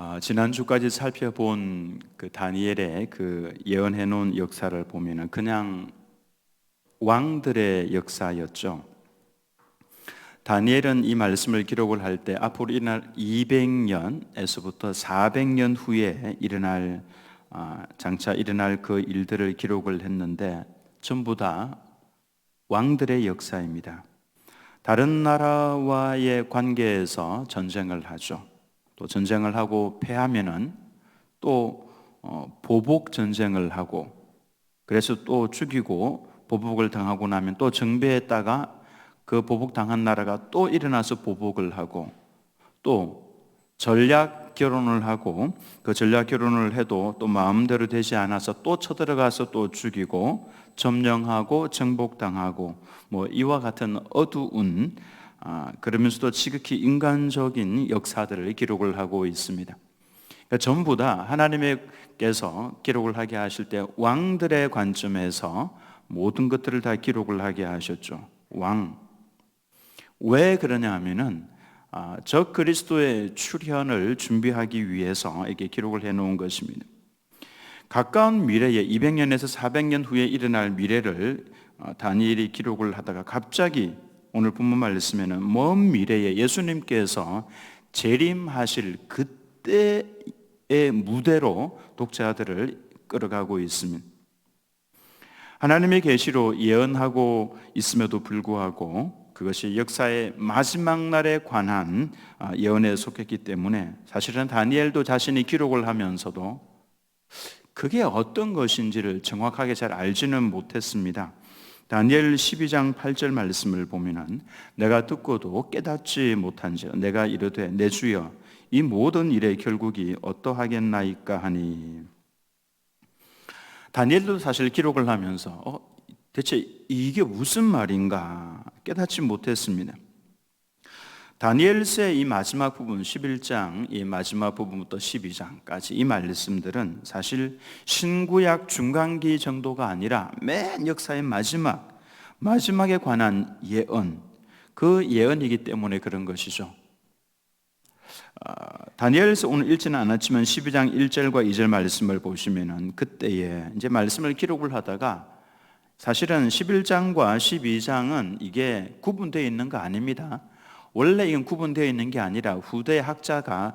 아, 지난주까지 살펴본 그 다니엘의 그 예언해 놓은 역사를 보면은 그냥 왕들의 역사였죠. 다니엘은 이 말씀을 기록을 할 때 앞으로 일어날 200년에서부터 400년 후에 일어날 아, 장차 일어날 그 일들을 기록을 했는데 전부 다 왕들의 역사입니다. 다른 나라와의 관계에서 전쟁을 하죠. 또 전쟁을 하고 패하면은 또 어, 보복 전쟁을 하고 그래서 또 죽이고 보복을 당하고 나면 또 정배했다가 그 보복 당한 나라가 또 일어나서 보복을 하고 또 전략 결혼을 하고 그 전략 결혼을 해도 또 마음대로 되지 않아서 또 쳐들어가서 또 죽이고 점령하고 정복당하고 뭐 이와 같은 어두운 아, 그러면서도 지극히 인간적인 역사들을 기록을 하고 있습니다. 그러니까 전부 다 하나님께서 기록을 하게 하실 때 왕들의 관점에서 모든 것들을 다 기록을 하게 하셨죠. 왕. 왜 그러냐 하면은 아, 저 그리스도의 출현을 준비하기 위해서 이렇게 기록을 해 놓은 것입니다. 가까운 미래에 200년에서 400년 후에 일어날 미래를 어, 다니엘이 기록을 하다가 갑자기 오늘 본문 말씀에는 먼 미래에 예수님께서 재림하실 그때의 무대로 독자들을 끌어가고 있습니다. 하나님의 계시로 예언하고 있음에도 불구하고 그것이 역사의 마지막 날에 관한 아, 예언에 속했기 때문에 사실은 다니엘도 자신이 기록을 하면서도 그게 어떤 것인지를 정확하게 잘 알지는 못했습니다. 다니엘 12장 8절 말씀을 보면은 내가 듣고도 깨닫지 못한즉 내가 이르되 내 주여 이 모든 일의 결국이 어떠하겠나이까 하니 다니엘도 사실 기록을 하면서 어, 대체 이게 무슨 말인가 깨닫지 못했습니다. 다니엘서 이 마지막 부분 11장 이 마지막 부분부터 12장까지 이 말씀들은 사실 신구약 중간기 정도가 아니라 맨 역사의 마지막 마지막에 관한 예언 그 예언이기 때문에 그런 것이죠. 아, 다니엘서 오늘 읽지는 않았지만 12장 1절과 2절 말씀을 보시면은 그때에 이제 말씀을 기록을 하다가 사실은 11장과 12장은 이게 구분되어 있는 거 아닙니다. 원래 이건 구분되어 있는 게 아니라 후대 학자가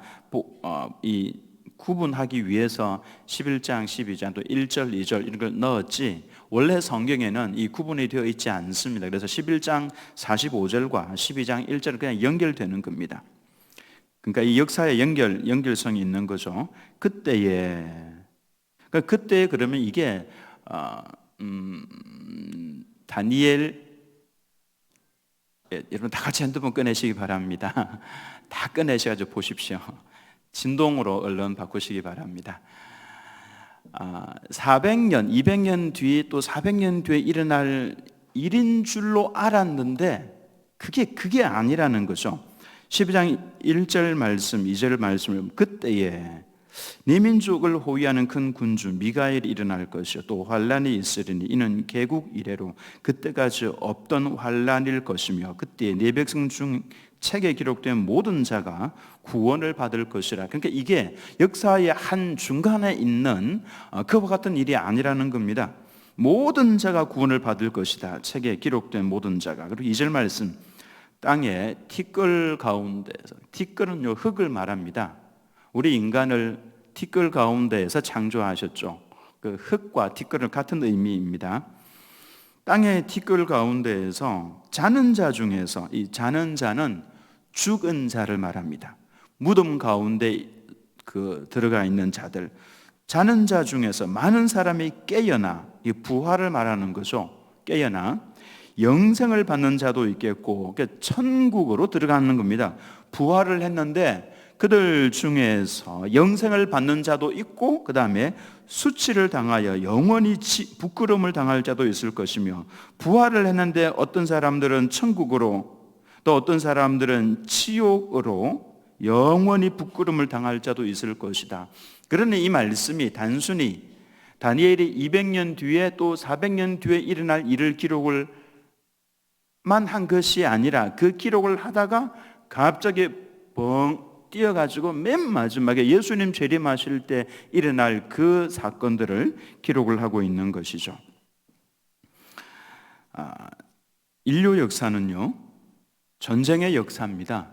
어, 이 구분하기 위해서 11장, 12장 또 1절, 2절 이런 걸 넣었지 원래 성경에는 이 구분이 되어 있지 않습니다. 그래서 11장 45절과 12장 1절은 그냥 연결되는 겁니다. 그러니까 이 역사의 연결, 연결성이 있는 거죠. 그때에 그러니까 그때 그러면 이게 어, 음, 다니엘 예, 여러분 다 같이 핸드폰 꺼내시기 바랍니다. 다 꺼내셔가지고 보십시오. 진동으로 얼른 바꾸시기 바랍니다. 아, 400년, 200년 뒤 또 400년 뒤에 일어날 일인 줄로 알았는데 그게 그게 아니라는 거죠. 12장 1절 말씀, 2절 말씀을 그때에 네 민족을 호위하는 큰 군주 미가엘이 일어날 것이요 또 환란이 있으리니 이는 개국 이래로 그때까지 없던 환란일 것이며 그때 네 백성 중 책에 기록된 모든 자가 구원을 받을 것이라. 그러니까 이게 역사의 한 중간에 있는 어, 그와 같은 일이 아니라는 겁니다. 모든 자가 구원을 받을 것이다. 책에 기록된 모든 자가. 그리고 이절 말씀 땅에 티끌 가운데서 티끌은 요 흙을 말합니다. 우리 인간을 티끌 가운데에서 창조하셨죠. 그 흙과 티끌은 같은 의미입니다. 땅의 티끌 가운데에서 자는 자 중에서 이 자는 자는 죽은 자를 말합니다. 무덤 가운데 그 들어가 있는 자들 자는 자 중에서 많은 사람이 깨어나 이 부활을 말하는 거죠. 깨어나 영생을 받는 자도 있겠고 천국으로 들어가는 겁니다. 부활을 했는데 그들 중에서 영생을 받는 자도 있고 그 다음에 수치를 당하여 영원히 부끄러움을 당할 자도 있을 것이며 부활을 했는데 어떤 사람들은 천국으로 또 어떤 사람들은 치욕으로 영원히 부끄러움을 당할 자도 있을 것이다. 그러니 이 말씀이 단순히 다니엘이 200년 뒤에 또 400년 뒤에 일어날 일을 기록을 만한 것이 아니라 그 기록을 하다가 갑자기 뻥 뛰어가지고 맨 마지막에 예수님 재림하실 때 일어날 그 사건들을 기록을 하고 있는 것이죠. 아, 인류 역사는요 전쟁의 역사입니다.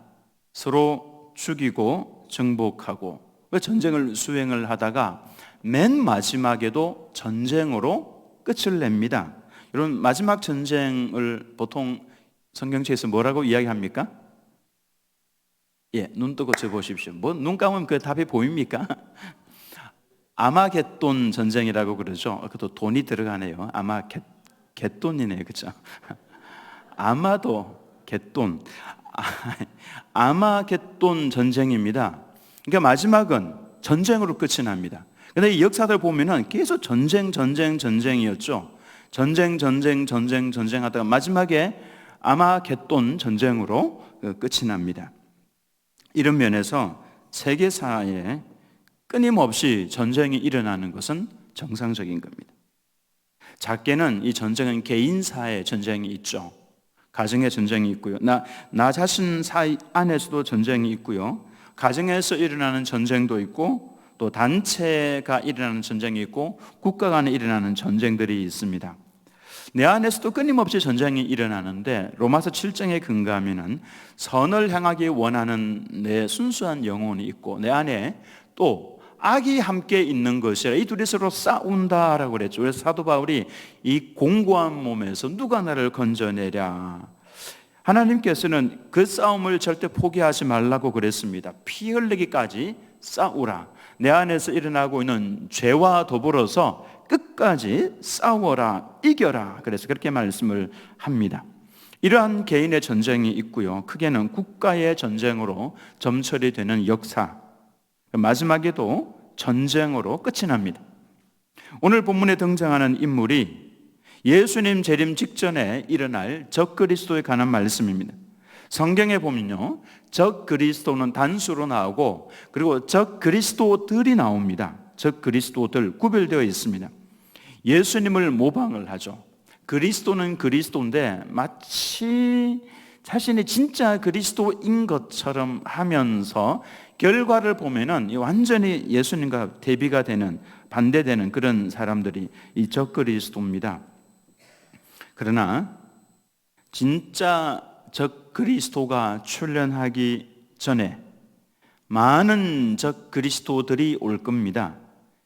서로 죽이고 정복하고 그 전쟁을 수행을 하다가 맨 마지막에도 전쟁으로 끝을 냅니다. 여러분 마지막 전쟁을 보통 성경책에서 뭐라고 이야기합니까? 예, 눈 뜨고 쳐 보십시오. 뭐 눈 감으면 그 답이 보입니까? 아마겟돈 전쟁이라고 그러죠. 그것도 돈이 들어가네요. 아마 겟, 겟돈이네, 그죠? 아마도 겟돈, 아마겟돈 전쟁입니다. 그러니까 마지막은 전쟁으로 끝이 납니다. 근데 이 역사들 보면은 계속 전쟁, 전쟁, 전쟁이었죠. 전쟁, 전쟁, 전쟁, 전쟁 하다가 마지막에 아마겟돈 전쟁으로 그 끝이 납니다. 이런 면에서 세계사에 끊임없이 전쟁이 일어나는 것은 정상적인 겁니다. 작게는 이 전쟁은 개인 사의 전쟁이 있죠. 가정의 전쟁이 있고요. 나, 나 자신 사이 안에서도 전쟁이 있고요. 가정에서 일어나는 전쟁도 있고 또 단체가 일어나는 전쟁이 있고 국가 간에 일어나는 전쟁들이 있습니다. 내 안에서도 끊임없이 전쟁이 일어나는데 로마서 7장에 근거하면은 선을 향하기 원하는 내 순수한 영혼이 있고 내 안에 또 악이 함께 있는 것이라 이 둘이 서로 싸운다라고 그랬죠. 그래서 사도 바울이 이 공고한 몸에서 누가 나를 건져내랴. 하나님께서는 그 싸움을 절대 포기하지 말라고 그랬습니다. 피 흘리기까지 싸우라. 내 안에서 일어나고 있는 죄와 더불어서 끝까지 싸워라, 이겨라. 그래서 그렇게 말씀을 합니다. 이러한 개인의 전쟁이 있고요. 크게는 국가의 전쟁으로 점철이 되는 역사. 마지막에도 전쟁으로 끝이 납니다. 오늘 본문에 등장하는 인물이 예수님 재림 직전에 일어날 적그리스도에 관한 말씀입니다. 성경에 보면요. 적그리스도는 단수로 나오고 그리고 적그리스도들이 나옵니다. 적그리스도들 구별되어 있습니다. 예수님을 모방을 하죠. 그리스도는 그리스도인데 마치 자신이 진짜 그리스도인 것처럼 하면서 결과를 보면은 완전히 예수님과 대비가 되는 반대되는 그런 사람들이 이 적그리스도입니다. 그러나 진짜 적그리스도가 출현하기 전에 많은 적그리스도들이 올 겁니다.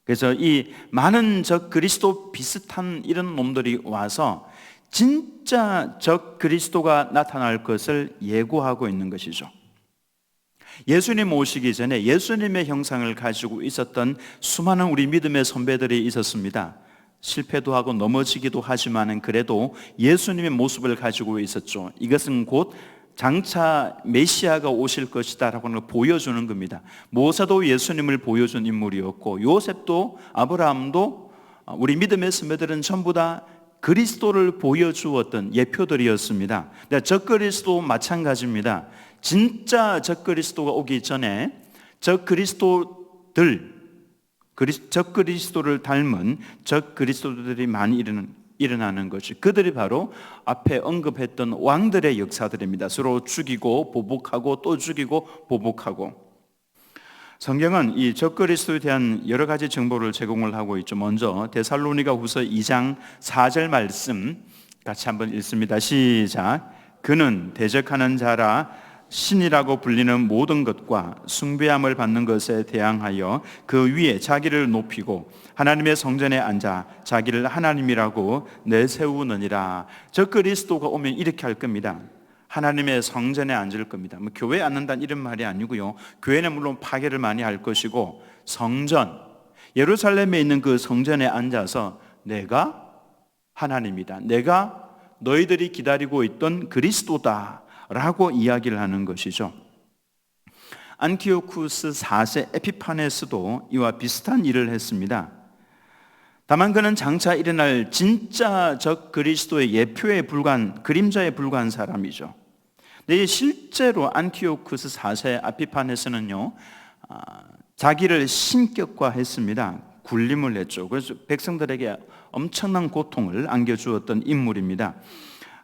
그래서 이 많은 적 그리스도 비슷한 이런 놈들이 와서 진짜 적 그리스도가 나타날 것을 예고하고 있는 것이죠. 예수님 오시기 전에 예수님의 형상을 가지고 있었던 수많은 우리 믿음의 선배들이 있었습니다. 실패도 하고 넘어지기도 하지만은 그래도 예수님의 모습을 가지고 있었죠. 이것은 곧 장차 메시아가 오실 것이다라고 하는 걸 보여주는 겁니다. 모세도 예수님을 보여준 인물이었고 요셉도 아브라함도 우리 믿음의 선배들은 전부 다 그리스도를 보여주었던 예표들이었습니다. 적그리스도 마찬가지입니다. 진짜 적그리스도가 오기 전에 적그리스도들 적그리스도를 닮은 적그리스도들이 많이 일어는 일어나는 것이 그들이 바로 앞에 언급했던 왕들의 역사들입니다. 서로 죽이고 보복하고 또 죽이고 보복하고 성경은 이 적그리스도에 대한 여러 가지 정보를 제공을 하고 있죠. 먼저 데살로니가 후서 2장 4절 말씀 같이 한번 읽습니다. 시작. 그는 대적하는 자라 신이라고 불리는 모든 것과 숭배함을 받는 것에 대항하여 그 위에 자기를 높이고 하나님의 성전에 앉아 자기를 하나님이라고 내세우느니라. 저 그리스도가 오면 이렇게 할 겁니다. 하나님의 성전에 앉을 겁니다. 뭐 교회에 앉는다는 이런 말이 아니고요. 교회는 물론 파괴를 많이 할 것이고 성전 예루살렘에 있는 그 성전에 앉아서 내가 하나님이다. 내가 너희들이 기다리고 있던 그리스도다. 라고 이야기를 하는 것이죠. 안티오쿠스 4세 에피파네스도 이와 비슷한 일을 했습니다. 다만 그는 장차 일어날 진짜 적 그리스도의 예표에 불과한 그림자에 불과한 사람이죠. 근데 실제로 안티오쿠스 4세 아피파네스는요, 아, 자기를 신격화했습니다. 굴림을 했죠. 그래서 백성들에게 엄청난 고통을 안겨주었던 인물입니다.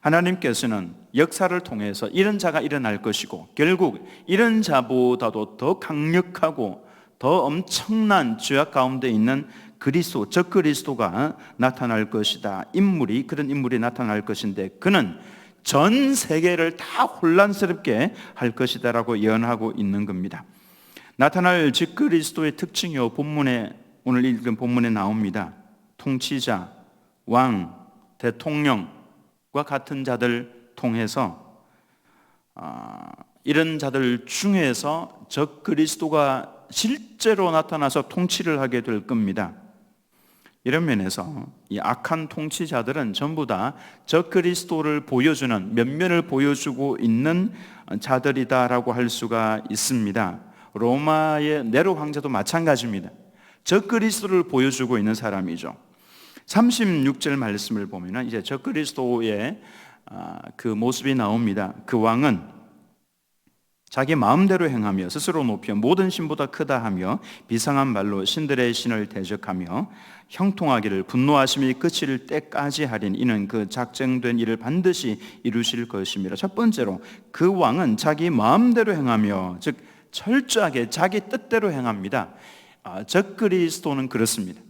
하나님께서는 역사를 통해서 이런 자가 일어날 것이고 결국 이런 자보다도 더 강력하고 더 엄청난 죄악 가운데 있는 그리스도, 적 그리스도가 나타날 것이다. 인물이 그런 인물이 나타날 것인데 그는 전 세계를 다 혼란스럽게 할 것이다라고 예언하고 있는 겁니다. 나타날 적 그리스도의 특징이요 본문에 오늘 읽은 본문에 나옵니다. 통치자, 왕, 대통령과 같은 자들 통해서 아, 이런 자들 중에서 적 그리스도가 실제로 나타나서 통치를 하게 될 겁니다. 이런 면에서 이 악한 통치자들은 전부 다 적 그리스도를 보여주는 면면을 보여주고 있는 자들이다라고 할 수가 있습니다. 로마의 네로 황제도 마찬가지입니다. 적 그리스도를 보여주고 있는 사람이죠. 36절 말씀을 보면은 이제 적 그리스도의 아, 그 모습이 나옵니다. 그 왕은 자기 마음대로 행하며 스스로 높여 모든 신보다 크다 하며 비상한 말로 신들의 신을 대적하며 형통하기를 분노하심이 끝일 때까지 하린 이는 그 작정된 일을 반드시 이루실 것입니다. 첫 번째로 그 왕은 자기 마음대로 행하며 즉 철저하게 자기 뜻대로 행합니다. 아, 적 그리스도는 그렇습니다.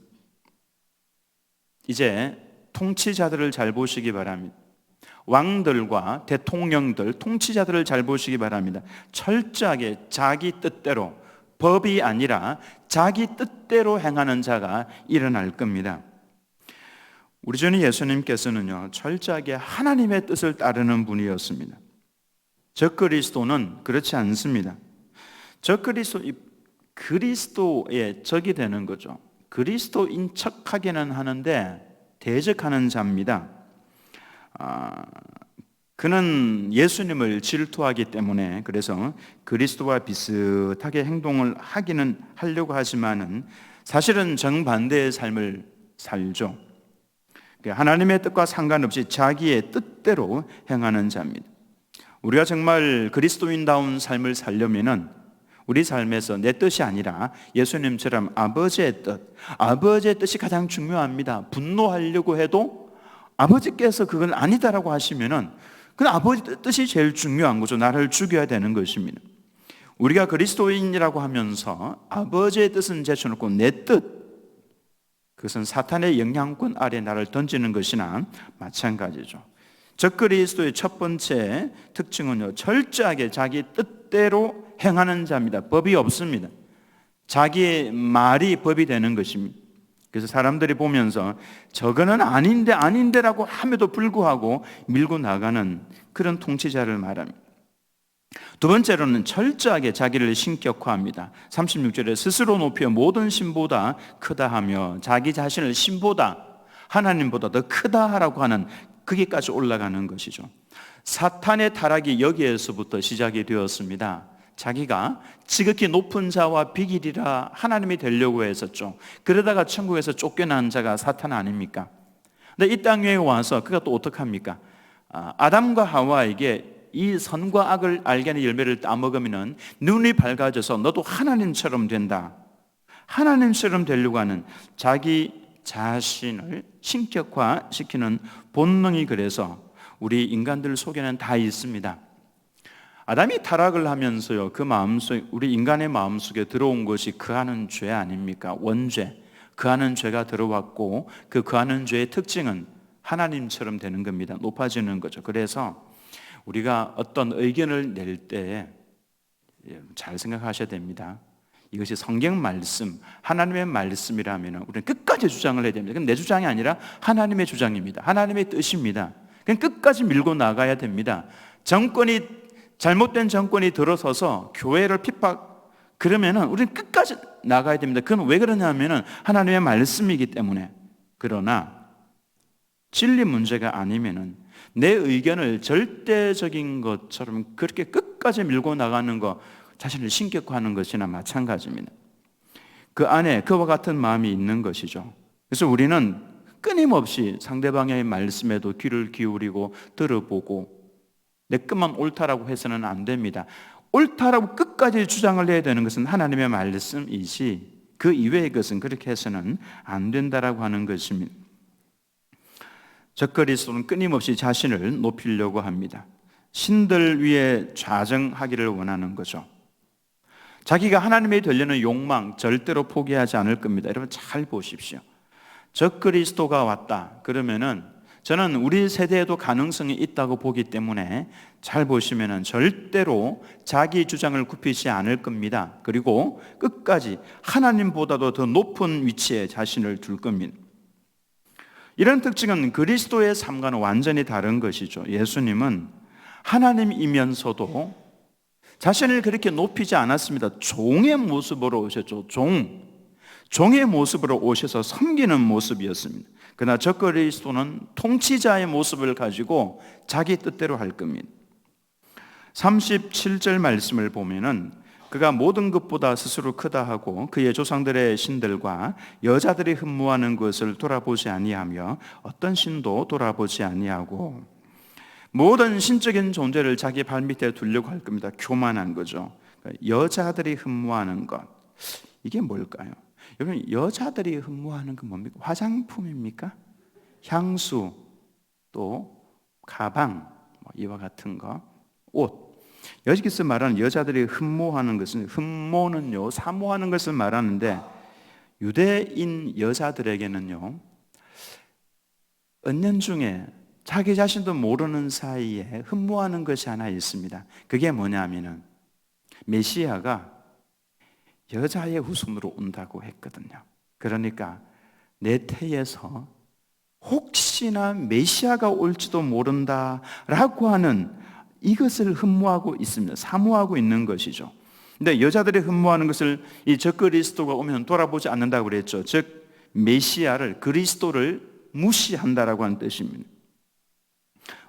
이제 통치자들을 잘 보시기 바랍니다. 왕들과 대통령들, 통치자들을 잘 보시기 바랍니다. 철저하게 자기 뜻대로 법이 아니라 자기 뜻대로 행하는 자가 일어날 겁니다. 우리 전 예수님께서는요, 철저하게 하나님의 뜻을 따르는 분이었습니다. 저 그리스도는 그렇지 않습니다. 저 그리스도, 그리스도의 적이 되는 거죠. 그리스도인 척하기는 하는데 대적하는 자입니다. 아, 그는 예수님을 질투하기 때문에 그래서 그리스도와 비슷하게 행동을 하기는 하려고 하지만은 사실은 정반대의 삶을 살죠. 하나님의 뜻과 상관없이 자기의 뜻대로 행하는 자입니다. 우리가 정말 그리스도인다운 삶을 살려면은 우리 삶에서 내 뜻이 아니라 예수님처럼 아버지의 뜻, 아버지의 뜻이 가장 중요합니다. 분노하려고 해도 아버지께서 그건 아니다라고 하시면은 그 아버지 뜻이 제일 중요한 거죠. 나를 죽여야 되는 것입니다. 우리가 그리스도인이라고 하면서 아버지의 뜻은 제쳐놓고 내 뜻, 그것은 사탄의 영향권 아래 나를 던지는 것이나 마찬가지죠. 적 그리스도의 첫 번째 특징은요, 철저하게 자기 뜻대로 행하는 자입니다. 법이 없습니다. 자기의 말이 법이 되는 것입니다. 그래서 사람들이 보면서 저거는 아닌데 아닌데라고 함에도 불구하고 밀고 나가는 그런 통치자를 말합니다. 두 번째로는 철저하게 자기를 신격화합니다. 36절에 스스로 높여 모든 신보다 크다 하며 자기 자신을 신보다 하나님보다 더 크다 하라고 하는 거기까지 올라가는 것이죠. 사탄의 타락이 여기에서부터 시작이 되었습니다. 자기가 지극히 높은 자와 비길이라 하나님이 되려고 했었죠. 그러다가 천국에서 쫓겨난 자가 사탄 아닙니까? 근데 이 땅에 와서 그가 또 어떡합니까? 아, 아담과 하와에게 이 선과 악을 알게 하는 열매를 따먹으면 눈이 밝아져서 너도 하나님처럼 된다. 하나님처럼 되려고 하는 자기 자신을 신격화시키는 본능이 그래서 우리 인간들 속에는 다 있습니다. 아담이 타락을 하면서요, 그 마음속, 우리 인간의 마음속에 들어온 것이 그 하는 죄 아닙니까? 원죄. 그 하는 죄가 들어왔고, 그 그 하는 죄의 특징은 하나님처럼 되는 겁니다. 높아지는 거죠. 그래서 우리가 어떤 의견을 낼 때 잘 생각하셔야 됩니다. 이것이 성경 말씀, 하나님의 말씀이라면 우리는 끝까지 주장을 해야 됩니다. 그건 내 주장이 아니라 하나님의 주장입니다. 하나님의 뜻입니다. 그냥 끝까지 밀고 나가야 됩니다. 정권이 잘못된 정권이 들어서서 교회를 핍박 그러면은 우리는 끝까지 나가야 됩니다. 그건 왜 그러냐면은 하나님의 말씀이기 때문에. 그러나 진리 문제가 아니면은 내 의견을 절대적인 것처럼 그렇게 끝까지 밀고 나가는 거 자신을 신격화하는 것이나 마찬가지입니다. 그 안에 그와 같은 마음이 있는 것이죠. 그래서 우리는 끊임없이 상대방의 말씀에도 귀를 기울이고 들어보고 내 것만 옳다라고 해서는 안 됩니다. 옳다라고 끝까지 주장을 해야 되는 것은 하나님의 말씀이지 그 이외의 것은 그렇게 해서는 안 된다라고 하는 것입니다. 적그리스도는 끊임없이 자신을 높이려고 합니다. 신들 위에 좌정하기를 원하는 거죠. 자기가 하나님이 되려는 욕망 절대로 포기하지 않을 겁니다. 여러분 잘 보십시오. 적그리스도가 왔다. 그러면은 저는 우리 세대에도 가능성이 있다고 보기 때문에 잘 보시면은 절대로 자기 주장을 굽히지 않을 겁니다. 그리고 끝까지 하나님보다도 더 높은 위치에 자신을 둘 겁니다. 이런 특징은 그리스도의 삶과는 완전히 다른 것이죠. 예수님은 하나님이면서도 자신을 그렇게 높이지 않았습니다. 종의 모습으로 오셨죠. 종. 종의 모습으로 오셔서 섬기는 모습이었습니다. 그러나 저 그리스도는 통치자의 모습을 가지고 자기 뜻대로 할 겁니다. 37절 말씀을 보면은 그가 모든 것보다 스스로 크다 하고 그의 조상들의 신들과 여자들이 흠모하는 것을 돌아보지 아니하며 어떤 신도 돌아보지 아니하고 모든 신적인 존재를 자기 발밑에 두려고 할 겁니다. 교만한 거죠. 여자들이 흠모하는 것 이게 뭘까요? 여러분 여자들이 흠모하는 건 뭡니까? 화장품입니까? 향수 또 가방 뭐 이와 같은 거, 옷. 여기서 말하는 여자들이 흠모하는 것은 흠모는요 사모하는 것을 말하는데 유대인 여자들에게는요 은연 중에 자기 자신도 모르는 사이에 흠모하는 것이 하나 있습니다. 그게 뭐냐면은 메시아가 여자의 후손으로 온다고 했거든요. 그러니까 내 태에서 혹시나 메시아가 올지도 모른다라고 하는 이것을 흠모하고 있습니다. 사모하고 있는 것이죠. 근데 여자들이 흠모하는 것을 이 적그리스도가 오면 돌아보지 않는다고 그랬죠. 즉 메시아를 그리스도를 무시한다라고 하는 뜻입니다.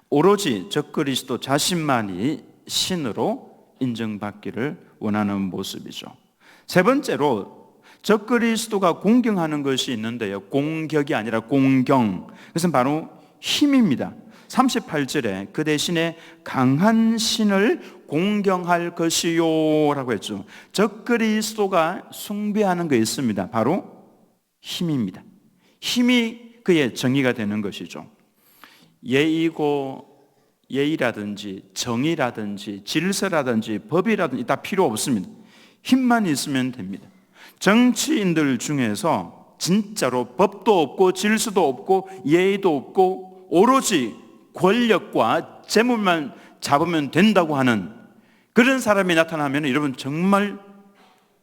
오로지 적그리스도 자신만이 신으로 인정받기를 원하는 모습이죠. 세 번째로 적그리스도가 공경하는 것이 있는데요. 공격이 아니라 공경. 그것은 바로 힘입니다. 38절에 그 대신에 강한 신을 공경할 것이요 라고 했죠. 적그리스도가 숭배하는 게 있습니다. 바로 힘입니다. 힘이 그의 정의가 되는 것이죠. 예의고 예의라든지 정의라든지 질서라든지 법이라든지 다 필요 없습니다. 힘만 있으면 됩니다. 정치인들 중에서 진짜로 법도 없고 질서도 없고 예의도 없고 오로지 권력과 재물만 잡으면 된다고 하는 그런 사람이 나타나면 여러분 정말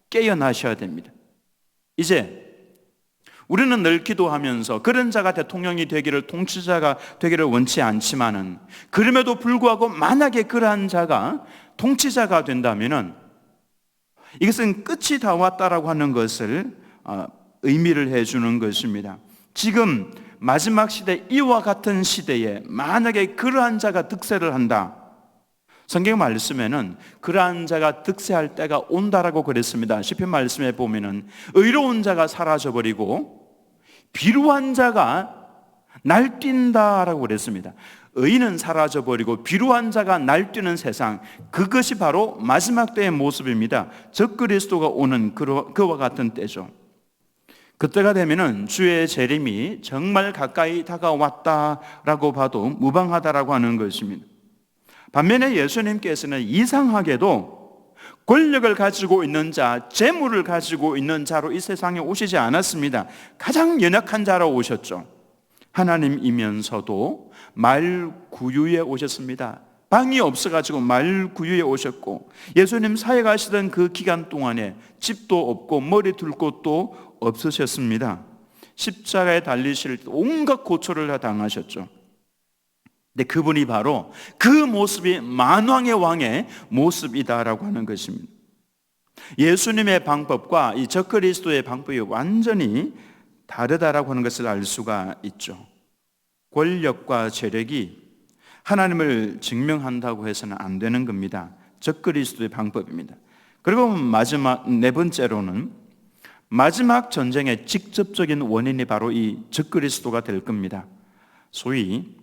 깨어나셔야 됩니다. 이제 우리는 늘 기도하면서 그런 자가 대통령이 되기를 통치자가 되기를 원치 않지만은 그럼에도 불구하고 만약에 그러한 자가 통치자가 된다면은 이것은 끝이 다 왔다라고 하는 것을 어, 의미를 해주는 것입니다. 지금 마지막 시대 이와 같은 시대에 만약에 그러한 자가 득세를 한다. 성경 말씀에는 그러한 자가 득세할 때가 온다라고 그랬습니다. 시편 말씀에 보면은 의로운 자가 사라져 버리고 비루한 자가 날뛴다라고 그랬습니다. 의는 사라져 버리고 비루한 자가 날뛰는 세상 그것이 바로 마지막 때의 모습입니다. 적 그리스도가 오는 그와 같은 때죠. 그때가 되면은 주의 재림이 정말 가까이 다가왔다라고 봐도 무방하다라고 하는 것입니다. 반면에 예수님께서는 이상하게도 권력을 가지고 있는 자, 재물을 가지고 있는 자로 이 세상에 오시지 않았습니다. 가장 연약한 자로 오셨죠. 하나님이면서도 말구유에 오셨습니다. 방이 없어가지고 말구유에 오셨고 예수님 사회 가시던 그 기간 동안에 집도 없고 머리 둘 곳도 없으셨습니다. 십자가에 달리실 때 온갖 고초를 다 당하셨죠. 근데 그분이 바로 그 모습이 만왕의 왕의 모습이다라고 하는 것입니다. 예수님의 방법과 이 적그리스도의 방법이 완전히 다르다라고 하는 것을 알 수가 있죠. 권력과 재력이 하나님을 증명한다고 해서는 안 되는 겁니다. 적그리스도의 방법입니다. 그리고 마지막 네 번째로는 마지막 전쟁의 직접적인 원인이 바로 이 적그리스도가 될 겁니다. 소위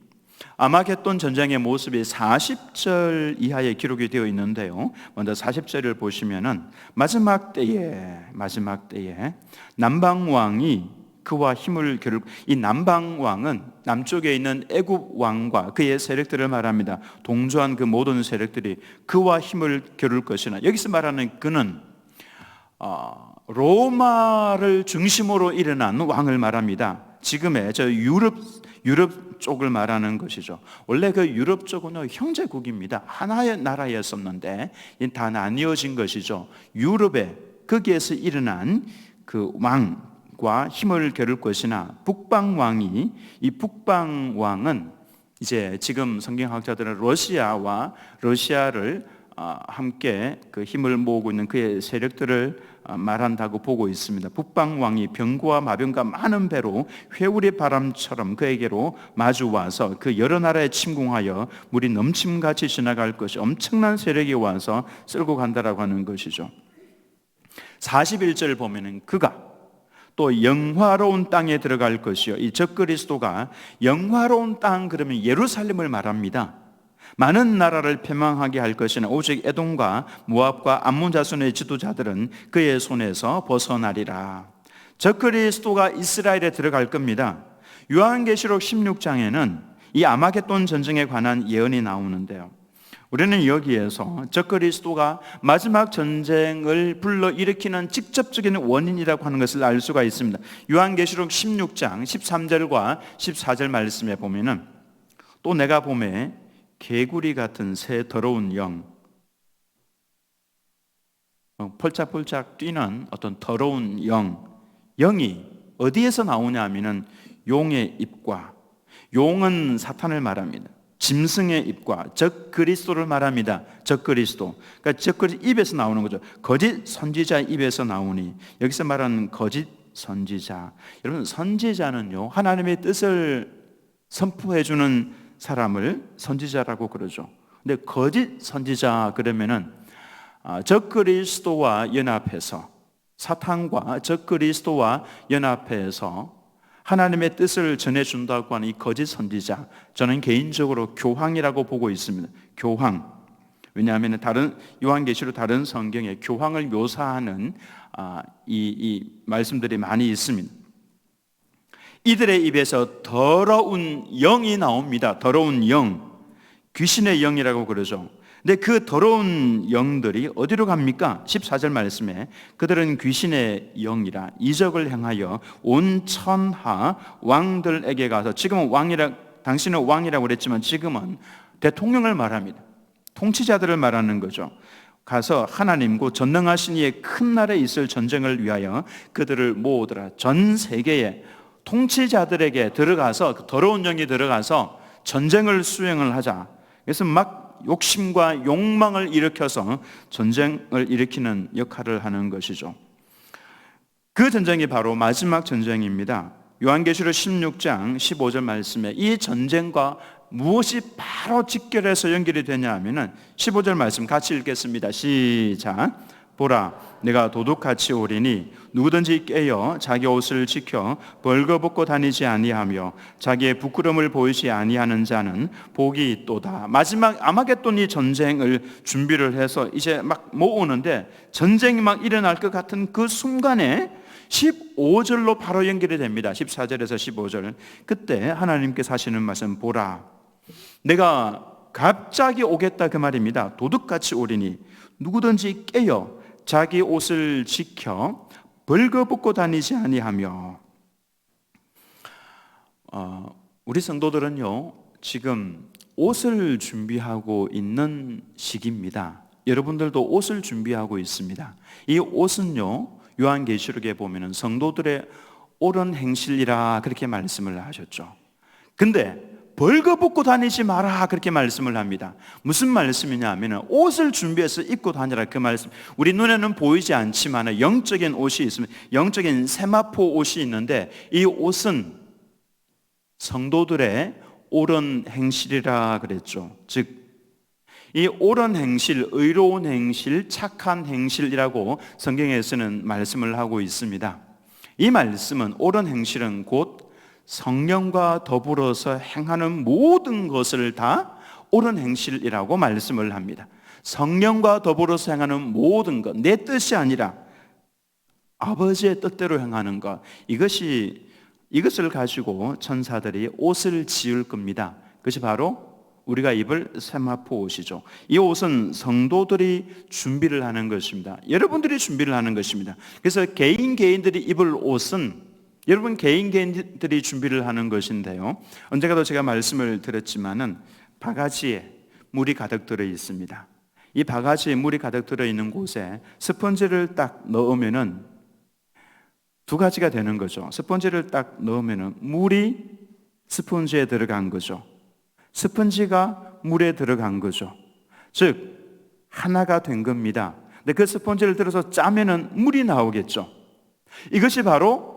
아마겟돈 전쟁의 모습이 40절 이하에 기록이 되어 있는데요. 먼저 40절을 보시면은 마지막 때에 마지막 때에 남방 왕이 그와 힘을 겨룰 이 남방 왕은 남쪽에 있는 애굽 왕과 그의 세력들을 말합니다. 동조한 그 모든 세력들이 그와 힘을 겨룰 것이나 여기서 말하는 그는 어, 로마를 중심으로 일어난 왕을 말합니다. 지금의 저 유럽 유럽 쪽을 말하는 것이죠. 원래 그 유럽 쪽은 형제국입니다. 하나의 나라였었는데 다 나뉘어진 것이죠. 유럽에 거기에서 일어난 그 왕 과 힘을 겨룰 것이나 북방 왕이 이 북방 왕은 이제 지금 성경학자들은 러시아와 러시아를 아, 함께 그 힘을 모으고 있는 그의 세력들을 아, 말한다고 보고 있습니다. 북방 왕이 병과 마병과 많은 배로 회오리 바람처럼 그에게로 마주 와서 그 여러 나라에 침공하여 물이 넘침같이 지나갈 것이 엄청난 세력이 와서 쓸고 간다라고 하는 것이죠. 41절 보면은 그가 또 영화로운 땅에 들어갈 것이요. 이 적그리스도가 영화로운 땅 그러면 예루살렘을 말합니다. 많은 나라를 패망하게 할 것이나 오직 에돔과 모압과 암몬 자손의 지도자들은 그의 손에서 벗어나리라. 적그리스도가 이스라엘에 들어갈 겁니다. 요한계시록 16장에는 이 아마겟돈 전쟁에 관한 예언이 나오는데요. 우리는 여기에서 적그리스도가 마지막 전쟁을 불러 일으키는 직접적인 원인이라고 하는 것을 알 수가 있습니다. 요한계시록 16장 13절과 14절 말씀에 보면은 또 내가 봄에 개구리 같은 새 더러운 영 어, 펄짝펄짝 뛰는 어떤 더러운 영 영이 어디에서 나오냐 하면은 용의 입과 용은 사탄을 말합니다. 짐승의 입과 적 그리스도를 말합니다. 적 그리스도. 그러니까 적 그리스도 입에서 나오는 거죠. 거짓 선지자 입에서 나오니 여기서 말하는 거짓 선지자. 여러분 선지자는요 하나님의 뜻을 선포해 주는 사람을 선지자라고 그러죠. 근데 거짓 선지자 그러면은 아, 적 그리스도와 연합해서 사탄과 적 그리스도와 연합해서 하나님의 뜻을 전해준다고 하는 이 거짓 선지자, 저는 개인적으로 교황이라고 보고 있습니다. 교황. 왜냐하면 다른 요한계시로 다른 성경에 교황을 묘사하는 아, 이, 이 말씀들이 많이 있습니다. 이들의 입에서 더러운 영이 나옵니다. 더러운 영. 귀신의 영이라고 그러죠. 근데 그 더러운 영들이 어디로 갑니까? 14절 말씀에 그들은 귀신의 영이라 이적을 행하여 온 천하 왕들에게 가서 지금은 왕이라 당신은 왕이라고 그랬지만 지금은 대통령을 말합니다. 통치자들을 말하는 거죠. 가서 하나님 고 전능하신 이의 큰 나라에 있을 전쟁을 위하여 그들을 모으더라. 전 세계에 통치자들에게 들어가서 그 더러운 영이 들어가서 전쟁을 수행을 하자. 그래서 막 욕심과 욕망을 일으켜서 전쟁을 일으키는 역할을 하는 것이죠. 그 전쟁이 바로 마지막 전쟁입니다. 요한계시록 16장 15절 말씀에 이 전쟁과 무엇이 바로 직결해서 연결이 되냐 하면은 15절 말씀 같이 읽겠습니다. 시작. 보라 내가 도둑같이 오리니 누구든지 깨어 자기 옷을 지켜 벌거벗고 다니지 아니하며 자기의 부끄럼을 보이지 아니하는 자는 복이 있도다. 마지막 아마겟돈이 전쟁을 준비를 해서 이제 막 모으는데 전쟁이 막 일어날 것 같은 그 순간에 15절로 바로 연결이 됩니다. 14절에서 15절. 그때 하나님께서 하시는 말씀 보라. 내가 갑자기 오겠다 그 말입니다. 도둑같이 오리니 누구든지 깨어 자기 옷을 지켜 벌거벗고 다니지 아니하며 어, 우리 성도들은요 지금 옷을 준비하고 있는 시기입니다. 여러분들도 옷을 준비하고 있습니다. 이 옷은요 요한계시록에 보면은 성도들의 옳은 행실이라 그렇게 말씀을 하셨죠. 근데 벌거벗고 다니지 마라 그렇게 말씀을 합니다. 무슨 말씀이냐 하면 옷을 준비해서 입고 다니라 그 말씀. 우리 눈에는 보이지 않지만 영적인 옷이 있으면 영적인 세마포 옷이 있는데 이 옷은 성도들의 옳은 행실이라 그랬죠. 즉 이 옳은 행실, 의로운 행실, 착한 행실이라고 성경에서는 말씀을 하고 있습니다. 이 말씀은 옳은 행실은 곧 성령과 더불어서 행하는 모든 것을 다 옳은 행실이라고 말씀을 합니다. 성령과 더불어서 행하는 모든 것, 내 뜻이 아니라 아버지의 뜻대로 행하는 것, 이것이 이것을 가지고 천사들이 옷을 지을 겁니다. 그것이 바로 우리가 입을 세마포 옷이죠. 이 옷은 성도들이 준비를 하는 것입니다. 여러분들이 준비를 하는 것입니다. 그래서 개인 개인들이 입을 옷은 여러분 개인 개인들이 준비를 하는 것인데요. 언제가도 제가 말씀을 드렸지만은 바가지에 물이 가득 들어 있습니다. 이 바가지에 물이 가득 들어 있는 곳에 스펀지를 딱 넣으면은 두 가지가 되는 거죠. 스펀지를 딱 넣으면은 물이 스펀지에 들어간 거죠. 스펀지가 물에 들어간 거죠. 즉 하나가 된 겁니다. 근데 그 스펀지를 들어서 짜면은 물이 나오겠죠. 이것이 바로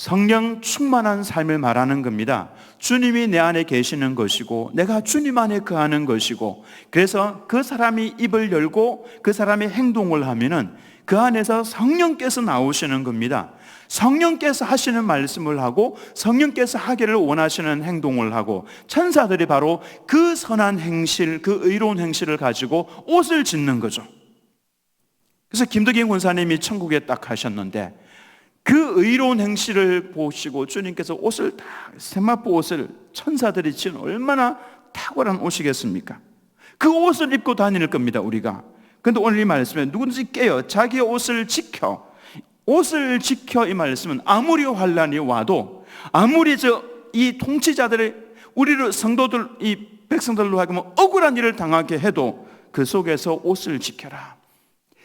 성령 충만한 삶을 말하는 겁니다. 주님이 내 안에 계시는 것이고 내가 주님 안에 거하는 것이고 그래서 그 사람이 입을 열고 그 사람이 행동을 하면은 그 안에서 성령께서 나오시는 겁니다. 성령께서 하시는 말씀을 하고 성령께서 하기를 원하시는 행동을 하고 천사들이 바로 그 선한 행실, 그 의로운 행실을 가지고 옷을 짓는 거죠. 그래서 김덕인 권사님이 천국에 딱 가셨는데 그 의로운 행실을 보시고 주님께서 옷을 다 세마포 옷을 천사들이 지은 얼마나 탁월한 옷이겠습니까? 그 옷을 입고 다닐 겁니다, 우리가. 근데 오늘 이 말씀에 누군지 깨어 자기 옷을 지켜 옷을 지켜 이 말씀은 아무리 환란이 와도 아무리 저 이 통치자들의 우리를 성도들 이 백성들로 하여금 억울한 일을 당하게 해도 그 속에서 옷을 지켜라.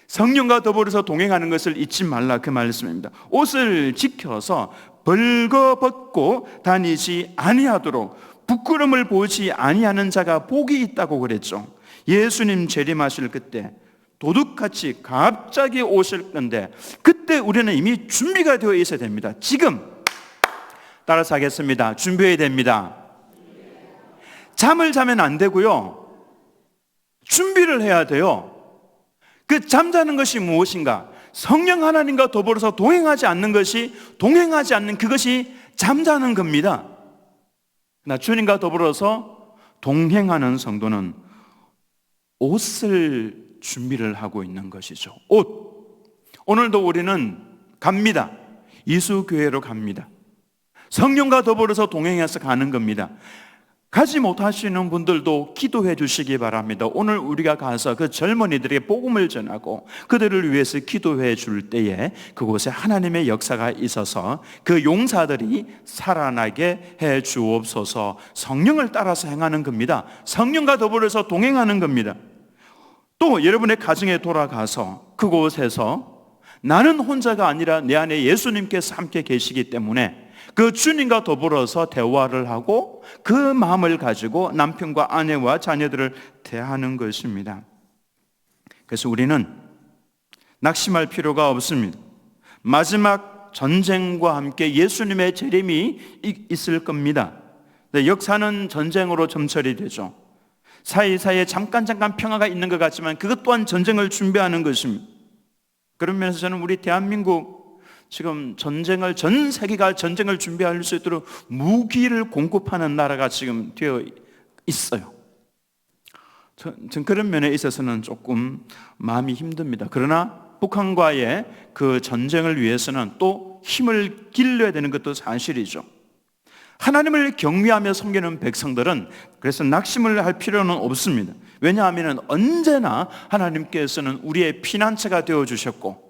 성령과 더불어서 동행하는 것을 잊지 말라 그 말씀입니다. 옷을 지켜서 벌거벗고 다니지 아니하도록 부끄럼을 보지 아니하는 자가 복이 있다고 그랬죠. 예수님 재림하실 그때 도둑같이 갑자기 오실 건데 그때 우리는 이미 준비가 되어 있어야 됩니다. 지금 따라서 하겠습니다. 준비해야 됩니다. 잠을 자면 안 되고요. 준비를 해야 돼요. 그 잠자는 것이 무엇인가? 성령 하나님과 더불어서 동행하지 않는 것이 동행하지 않는 그것이 잠자는 겁니다. 나 주님과 더불어서 동행하는 성도는 옷을 준비를 하고 있는 것이죠. 옷. 오늘도 우리는 갑니다. 이수교회로 갑니다. 성령과 더불어서 동행해서 가는 겁니다. 가지 못하시는 분들도 기도해 주시기 바랍니다. 오늘 우리가 가서 그 젊은이들에게 복음을 전하고 그들을 위해서 기도해 줄 때에 그곳에 하나님의 역사가 있어서 그 용사들이 살아나게 해 주옵소서 성령을 따라서 행하는 겁니다. 성령과 더불어서 동행하는 겁니다. 또 여러분의 가정에 돌아가서 그곳에서 나는 혼자가 아니라 내 안에 예수님께서 함께 계시기 때문에 그 주님과 더불어서 대화를 하고 그 마음을 가지고 남편과 아내와 자녀들을 대하는 것입니다. 그래서 우리는 낙심할 필요가 없습니다. 마지막 전쟁과 함께 예수님의 재림이 있을 겁니다. 역사는 전쟁으로 점철이 되죠. 사이사이에 잠깐 잠깐 평화가 있는 것 같지만 그것 또한 전쟁을 준비하는 것입니다. 그런 면에서 저는 우리 대한민국 지금 전쟁을 전 세계가 전쟁을 준비할 수 있도록 무기를 공급하는 나라가 지금 되어 있어요. 전 그런 면에 있어서는 조금 마음이 힘듭니다. 그러나 북한과의 그 전쟁을 위해서는 또 힘을 길러야 되는 것도 사실이죠. 하나님을 경외하며 섬기는 백성들은 그래서 낙심을 할 필요는 없습니다. 왜냐하면 언제나 하나님께서는 우리의 피난처가 되어 주셨고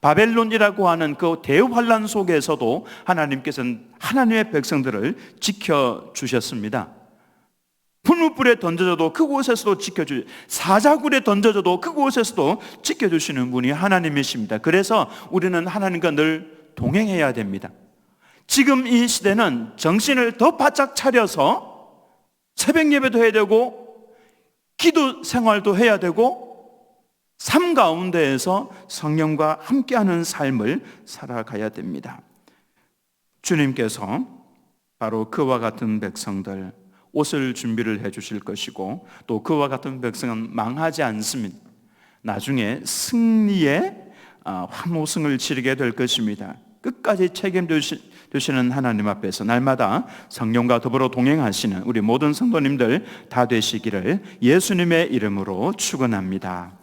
바벨론이라고 하는 그 대환란 속에서도 하나님께서는 하나님의 백성들을 지켜 주셨습니다. 풀무불에 던져져도 그곳에서도 지켜주 사자굴에 던져져도 그곳에서도 지켜주시는 분이 하나님이십니다. 그래서 우리는 하나님과 늘 동행해야 됩니다. 지금 이 시대는 정신을 더 바짝 차려서 새벽 예배도 해야 되고 기도 생활도 해야 되고 삶 가운데에서 성령과 함께하는 삶을 살아가야 됩니다. 주님께서 바로 그와 같은 백성들 옷을 준비를 해 주실 것이고 또 그와 같은 백성은 망하지 않습니다. 나중에 승리의 아, 환호승을 치르게 될 것입니다. 끝까지 책임지시는 하나님 앞에서 날마다 성령과 더불어 동행하시는 우리 모든 성도님들 다 되시기를 예수님의 이름으로 축원합니다.